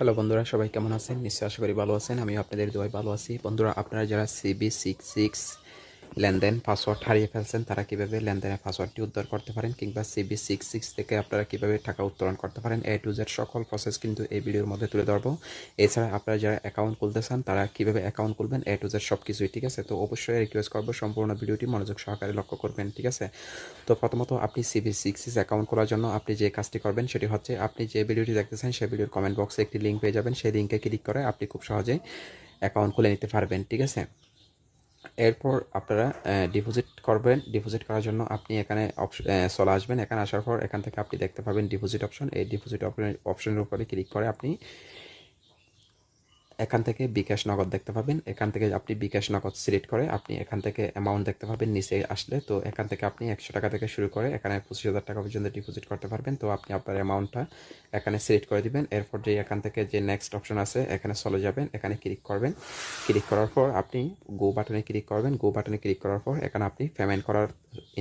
Hello বন্ধুরা, সবাই কেমন আছেন? নিশ্চয়ই আশা করি ভালো আছেন। আমি আপনাদের দোয়াই ভালো আছি। বন্ধুরা, আপনারা যারা সিবি সিক্স সিক্স লেনদেন পাসওয়ার্ড হারিয়ে ফেলছেন, তারা কীভাবে লেনদেনের পাসওয়ার্ডটি উদ্ধার করতে পারেন কিংবা সিবি সিক্স সিক্স থেকে আপনারা কীভাবে টাকা উত্তোলন করতে পারেন এ টু জেড সকল প্রসেস কিন্তু এই ভিডিওর মধ্যে তুলে ধরবো। এছাড়া আপনারা যারা অ্যাকাউন্ট খুলতে চান, তারা কীভাবে অ্যাকাউন্ট খুলবেন এ টু জেড সব কিছুই ঠিক আছে? তো অবশ্যই রিকোয়েস্ট করব সম্পূর্ণ ভিডিওটি মনোযোগ সহকারে লক্ষ্য করবেন, ঠিক আছে? তো প্রথমত আপনি সিবি সিক্স সিক্স অ্যাকাউন্ট খোলার জন্য আপনি যে কাজটি করবেন, সেটি হচ্ছে আপনি যে ভিডিওটি দেখতেছেন সেই ভিডিওর কমেন্ট বক্সে একটি লিঙ্ক পেয়ে যাবেন। সেই লিঙ্কে ক্লিক করে আপনি খুব সহজেই অ্যাকাউন্ট খুলে নিতে পারবেন, ঠিক আছে? এরপর আপনারা ডিপোজিট করবেন। ডিপোজিট করার জন্য আপনি এখানে চলে আসবেন। এখানে আসার পর এখান থেকে আপনি দেখতে পাবেন ডিপোজিট অপশন এই ডিপোজিট অপশনের উপরে ক্লিক করে আপনি এখান থেকে বিকাশ নগদ দেখতে পাবেন। এখান থেকে আপনি বিকাশ নগদ সিলেক্ট করে আপনি এখান থেকে অ্যামাউন্ট দেখতে পাবেন নিচে আসলে। তো এখান থেকে আপনি একশো টাকা থেকে শুরু করে এখানে পঁচিশ হাজার টাকা পর্যন্ত ডিপোজিট করতে পারবেন। তো আপনি আপনার অ্যামাউন্টটা এখানে সিলেক্ট করে দিবেন। এরপর যে এখান থেকে যে নেক্সট অপশন আছে, এখানে চলে যাবেন। এখানে ক্লিক করবেন। ক্লিক করার পর আপনি গো বাটনে ক্লিক করবেন। গো বাটনে ক্লিক করার পর এখানে আপনি পেমেন্ট করার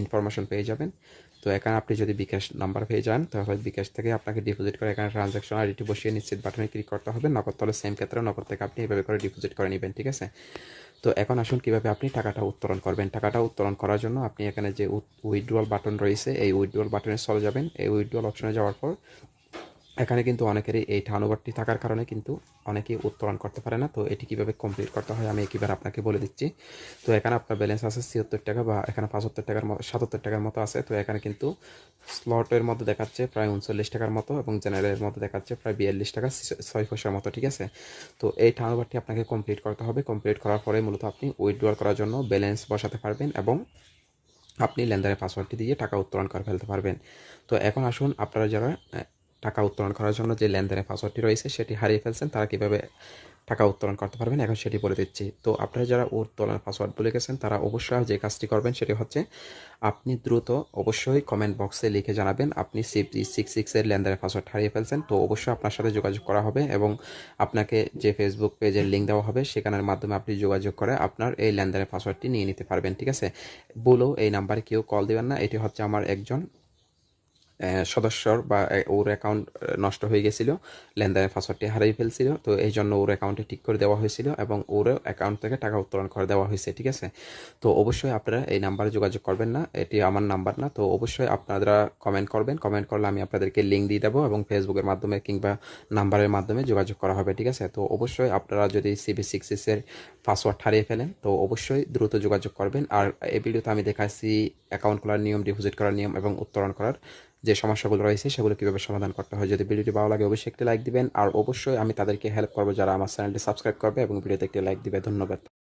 ইনফরমেশন পেয়ে যাবেন। তো এখানে আপনি যদি বিকাশ নাম্বার পেয়ে যান, তাহলে বিকাশ থেকে আপনাকে ডিপোজিট করে এখানে ট্রানজাকশন আইডিটি বসিয়ে নিশ্চিত বাটনে ক্লিক করতে হবে। নগদ তাহলে সেম ক্ষেত্রে নগদ থেকে আপনি এভাবে করে ডিপোজিট করে নেবেন, ঠিক আছে? তো এখন আসুন কীভাবে আপনি টাকাটা উত্তোলন করবেন। টাকাটা উত্তোলন করার জন্য আপনি এখানে যে উইথড্রল বাটন রয়েছে, এই উইথড্রল বাটনে চলে যাবেন। এই উইথড্রল অপশনে যাওয়ার পর এখানে কিন্তু অনেকেরই এই টার্নওভারটি থাকার কারণে কিন্তু অনেকেই উত্তোলন করতে পারে না। তো এটি কীভাবে কমপ্লিট করতে হয় আমি একবার আপনাকে বলে দিচ্ছি। তো এখানে আপনার ব্যালেন্স আছে ছিয়াত্তর টাকা বা এখানে পাঁচাত্তর টাকার মতো, সাতাত্তর টাকার মতো আছে। তো এখানে কিন্তু স্লটের মধ্যে দেখাচ্ছে প্রায় উনচল্লিশ টাকার মতো এবং জেনারেলের মধ্যে দেখাচ্ছে প্রায় বিয়াল্লিশ টাকা, ছয় পয়সার মতো, ঠিক আছে? তো এই টার্নওভারটি আপনাকে কমপ্লিট করতে হবে। কমপ্লিট করার পরে মূলত আপনি উইথড্রল করার জন্য ব্যালেন্স বসাতে পারবেন এবং আপনি লেনদেনের পাসওয়ার্ডটি দিয়ে টাকা উত্তোলন করে ফেলতে পারবেন। তো এখন আসুন আপনারা যারা টাকা উত্তোলন করার জন্য যে লেনদেনের পাসওয়ার্ডটি রয়েছে, সেটি হারিয়ে ফেলছেন, তারা কীভাবে টাকা উত্তোলন করতে পারবেন, এখন সেটি বলে দিচ্ছি। তো আপনারা যারা উত্তোলনের পাসওয়ার্ড বলে গেছেন, তারা অবশ্যই যে কাজটি করবেন, সেটি হচ্ছে আপনি দ্রুত অবশ্যই কমেন্ট বক্সে লিখে জানাবেন, আপনি সিপি সিক্স সিক্সের লেনদেনের পাসওয়ার্ড হারিয়ে ফেলছেন। তো অবশ্যই আপনার সাথে যোগাযোগ করা হবে এবং আপনাকে যে ফেসবুক পেজের লিঙ্ক দেওয়া হবে, সেখানের মাধ্যমে আপনি যোগাযোগ করে আপনার এই লেনদেনের পাসওয়ার্ডটি নিয়ে নিতে পারবেন, ঠিক আছে? বলেও এই নাম্বারে কেউ কল দেবেন না, এটি হচ্ছে আমার একজন সদস্যর বা ওর অ্যাকাউন্ট নষ্ট হয়ে গেছিল, লেনদেনের পাসওয়ার্ডটি হারিয়ে ফেলছিল, তো এই জন্য ওর অ্যাকাউন্টে ঠিক করে দেওয়া হয়েছিল এবং ওর অ্যাকাউন্ট থেকে টাকা উত্তোলন করে দেওয়া হয়েছে, ঠিক আছে? তো অবশ্যই আপনারা এই নাম্বারে যোগাযোগ করবেন না, এটি আমার নাম্বার না, তো অবশ্যই আপনারা কমেন্ট করবেন কমেন্ট করলে আমি আপনাদেরকে লিঙ্ক দিয়ে দেবো এবং ফেসবুকের মাধ্যমে কিংবা নাম্বারের মাধ্যমে যোগাযোগ করা হবে, ঠিক আছে? তো অবশ্যই আপনারা যদি সিবি সিক্স এর পাসওয়ার্ড হারিয়ে ফেলেন, তো অবশ্যই দ্রুত যোগাযোগ করবেন। আর এই ভিডিওতে আমি দেখাচ্ছি অ্যাকাউন্ট খোলার নিয়ম ডিপোজিট করার নিয়ম এবং উত্তোলন করার যে সমস্যাগুলো রয়েছে, সেগুলো কীভাবে সমাধান করতে হয়, যদি ভিডিওটি ভালো লাগে অবশ্যই একটি লাইক দিবেন। আর অবশ্যই আমি তাদেরকে হেল্প করব যারা আমার চ্যানেলটি সাবস্ক্রাইব করবে এবং ভিডিওতে একটি লাইক দিবে। ধন্যবাদ।